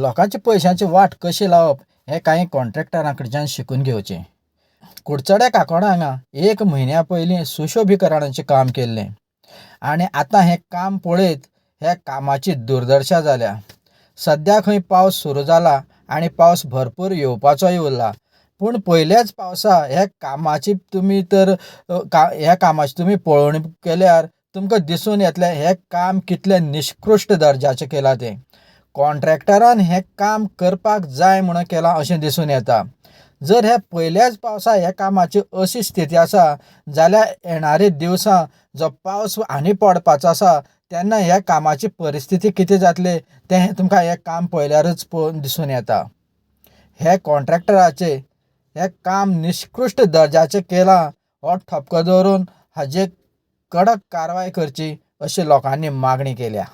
लोकांच्या पयशांची वाट कशी लावप हें कांय कॉन्ट्रॅक्टरां कडच्यान शिकून घेवचें कुडचड्या काकोडा हांगा एक म्हयन्या पयलीं सुशोभीकरणाचें काम केल्लें आनी आतां हें काम पळयत ह्या कामाची दुर्दशा जाल्या सद्या खंय पावस सुरू जाला आनी पावस भरपूर येवपाचोय उरला पूण पयल्याच पावसा ह्या कामाची तुमी तर का ह्या कामाची तुमी पळोवणी केल्यार तुमकां दिसून येतलें हें काम कितलें निश्कृश्ट दर्जाचें केलां तें. कॉन्ट्रॅक्टरान हें काम करपाक जाय म्हणून केलां अशें दिसून येता. जर हे पयल्याच पावसा ह्या कामाची अशी स्थिती आसा जाल्यार येणारे दिवसां जो पावस आनी पडपाचो आसा तेन्ना ह्या कामाची परिस्थिती कितें जातली तें तुमकां हें काम पळयल्यारच पळोवन दिसून येता. हे कॉन्ट्रॅक्टराचें हें काम निश्कृश्ट दर्जाचें केलां हो ठपको दवरून हाजेर कडक कारवाय करची अशी लोकांनी मागणी केल्या.